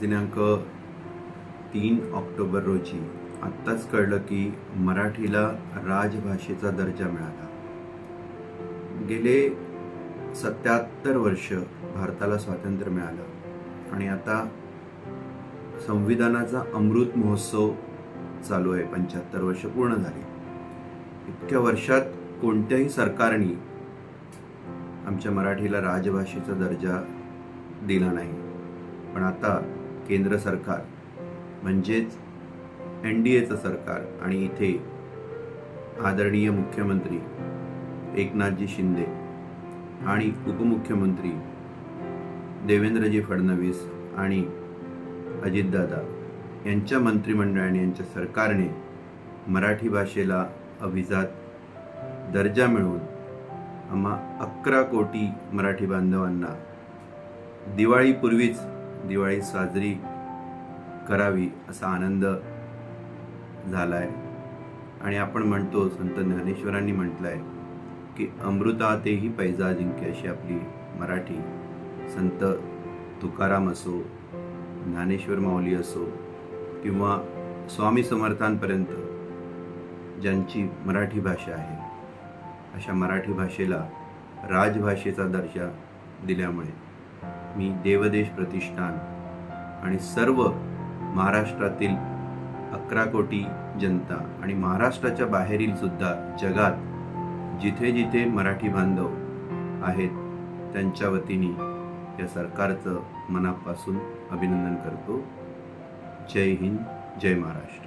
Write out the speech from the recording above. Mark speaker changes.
Speaker 1: दिनांक तीन ऑक्टोबर रोजी. आत्ताच कळलं की मराठीला राजभाषेचा दर्जा मिळाला. गेले सत्याहत्तर वर्ष भारताला स्वातंत्र्य मिळालं. आणि आता संविधानाचा अमृत महोत्सव चालू आहे. पंच्याहत्तर वर्ष पूर्ण झाली. इतक्या वर्षात कोणत्याही सरकारने आमच्या मराठीला राजभाषेचा दर्जा दिला नाही. पण आता केंद्र सरकार म्हणजेच एन डी एचं सरकार आणि इथे आदरणीय मुख्यमंत्री एकनाथजी शिंदे आणि उपमुख्यमंत्री देवेंद्रजी फडणवीस आणि अजितदादा यांच्या मंत्रिमंडळाने यांच्या सरकारने मराठी भाषेला अभिजात दर्जा मिळवून आम्हा अकरा कोटी मराठी बांधवांना दिवाळीपूर्वीच दिवाळी साजरी करावी असा आनंद झाला आहे आणि आपण म्हणतो संत ज्ञानेश्वरांनी म्हटलं आहे की अमृतातेही पैजा जिंके अशी आपली मराठी संत तुकाराम असो ज्ञानेश्वर माऊली असो किंवा स्वामी समर्थांपर्यंत ज्यांची मराठी भाषा आहे अशा मराठी भाषेला राजभाषेचा दर्जा दिल्यामुळे मी देवदेश प्रतिष्ठान आणि सर्व महाराष्ट्रातील अकरा कोटी जनता आणि महाराष्ट्राच्या बाहेरील सुद्धा जगात जिथे जिथे मराठी बांधव आहेत त्यांच्या वतीने या सरकारचं मनापासून अभिनंदन करतो. जय हिंद जय महाराष्ट्र.